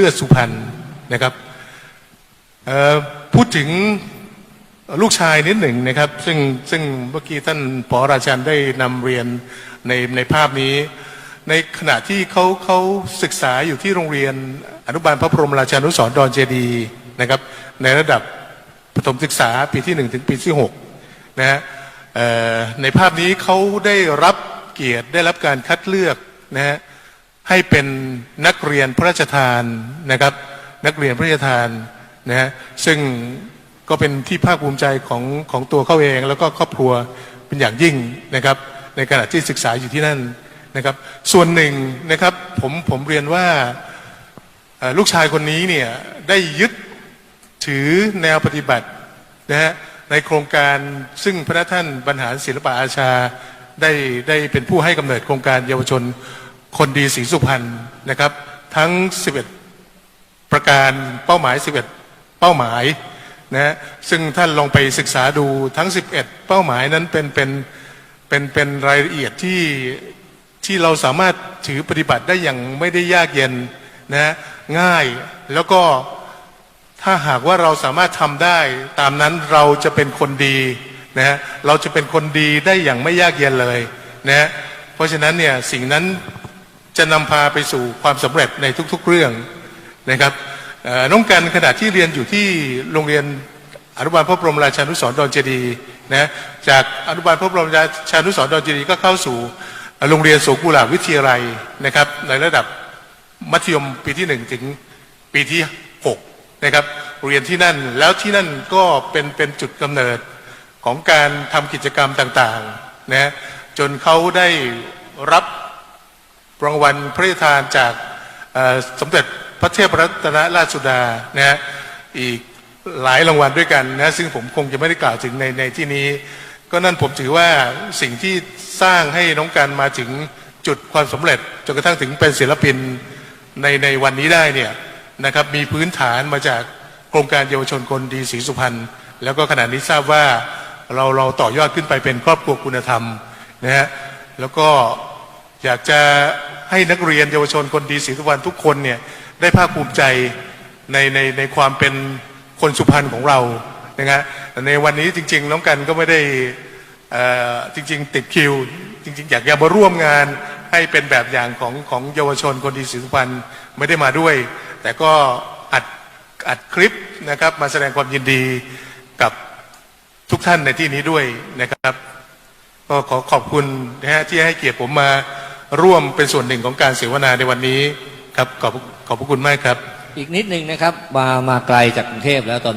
เลือดสุพรรณนะครับพูดถึงลูกชายนิดหนึ่งนะครับ ซึ่งซึ่งเมื่อกี้ท่านปอราชันได้นำเรียนในในภาพนี้ ในขณะที่เขาเขาศึกษาอยู่ที่โรงเรียนอนุบาลพระบรหมราชานุสรดอนเจดีนะครับในระดับประถมศึกษาปีที่หนึ่งถึงปีที่หกนะฮะในภาพนี้เขาได้รับเกียรติได้รับการคัดเลือกนะฮะ ให้เป็นนักเรียนพระราชทานนะครับ นักเรียนพระราชทานนะฮะซึ่งก็เป็นที่ภาคภูมิใจของของตัวเขาเองแล้วก็ครอบครัวเป็นอย่างยิ่งนะครับ ในขณะที่ศึกษาอยู่ที่นั่นนะครับ ส่วนหนึ่งนะครับผมผมเรียนว่าลูกชายคนนี้เนี่ยได้ยึดถือแนวปฏิบัตินะฮะในโครงการซึ่งพระท่านบรรหารศิลปะอาชาได้ได้เป็นผู้ให้กำเนิดโครงการเยาวชน คนดีศรีสุพรรณนะครับ ทั้ง 11 ประการเป้าหมาย 11 เป้าหมายนะฮะซึ่งท่านลองไปศึกษาดูทั้ง 11 เป้าหมายนั้นเป็นเป็นเป็นเป็นรายละเอียดที่ที่เราสามารถถือปฏิบัติได้อย่างไม่ได้ยากเย็นนะฮะง่ายแล้วก็ถ้าหากว่าเราสามารถทำได้ ตามนั้นเราจะเป็นคนดีนะฮะเราจะเป็นคนดีได้อย่างไม่ยากเย็นเลยนะฮะเพราะฉะนั้นเนี่ยสิ่งนั้น จะนำพาไปสู่ความสำเร็จในทุกๆเรื่องนะครับน้องกันขณะที่เรียนอยู่ที่โรงเรียนอนุบาลพระบรมราชานุสรดอนเจดีนะจากอนุบาลพระบรมราชานุสรดอนเจดีก็เข้าสู่โรงเรียนโสกุลาวิทยาลัยนะครับ ในระดับมัธยมปีที่หนึ่งถึงปีที่หกนะครับเรียนที่นั่นแล้วที่นั่นก็เป็นเป็นจุดกำเนิดของการทำกิจกรรมต่างๆนะจนเขาได้รับ รางวัลพระราชทานจากสมเด็จพระเทพรัตนราชสุดานะฮะอีกหลายรางวัลด้วยกันนะซึ่งผมคงจะไม่ได้กล่าวถึงในในที่นี้ ก็นั่นผมถือว่าสิ่งที่สร้างให้น้องการมาถึงจุดความสำเร็จจนกระทั่งถึงเป็นศิลปินในในวันนี้ได้เนี่ยนะครับมีพื้นฐานมาจากโครงการเยาวชนคนดีศรีสุพรรณแล้วก็ขณะนี้ทราบว่าเราเราต่อยอดขึ้นไปเป็นครอบครัวคุณธรรมนะฮะแล้วก็อยากจะ ให้นักเรียนเยาวชนคนดีศรีสุพรรณทุกคนเนี่ยได้ภาคภูมิใจในในในความเป็นคนสุพรรณของเรานะฮะในวันนี้จริง ๆ น้องกันก็ไม่ได้อ่อจริง ๆ ติดคิว จริง ๆ อยากจะมาร่วมงานให้เป็นแบบอย่างของของเยาวชนคนดีศรีสุพรรณไม่ได้มาด้วย แต่ก็อัดอัดคลิปนะครับมาแสดงความยินดีกับทุกท่านในที่นี้ด้วยนะครับ ก็ขอขอบคุณนะฮะที่ให้เกียรติผมมา ร่วมเป็นส่วนหนึ่งของการเสวนาในวันนี้ครับขอบขอบพระคุณมากครับ อีกนิดนึงนะครับ มามาไกลจากกรุงเทพแล้วตอน